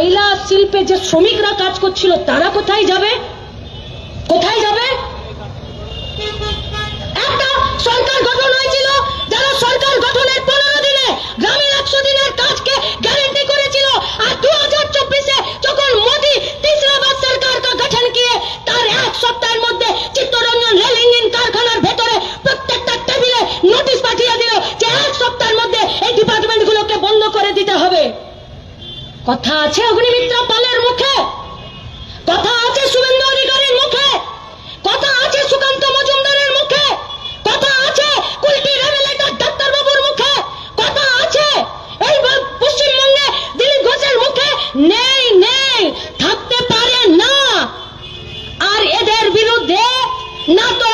কয়লা শিল্পে যে শ্রমিকরা কাজ করছিল, তারা কোথায় যাবে? কোথায় যাবে? একটা সরকার গঠন হয়েছিল, যারা সরকার গঠনের পনেরো দিনে গ্রামের একশো দিনের কাজকে গ্যারেন্টি করেছিল, আর দু হাজার চব্বিশে যখন মোদী তিসরা সরকার কা গঠন কিয়ে, তার এক সপ্তাহের মধ্যে চিত্তরঞ্জন রেল ইঞ্জিন কারখানার ভেতরে প্রত্যেকটা টেবিলে নোটিশ পাঠিয়ে দিল যে এক সপ্তাহের মধ্যে এই ডিপার্টমেন্টগুলোকে বন্ধ করে দিতে হবে। কথা আছে অগ্নিমিত্র পালের মুখে? কথা আছে শুভেন্দু অধিকারীর মুখে? কথা আছে সুকান্ত মজুমদারের মুখে? কথা আছে কুলটি রেভেলেটার ডাক্তার বাবুর মুখে? কথা আছে এই পশ্চিমবঙ্গে দিলীপ ঘোষের মুখে? নেই নেই, থাকতে পারে না। আর এদের বিরুদ্ধে না তো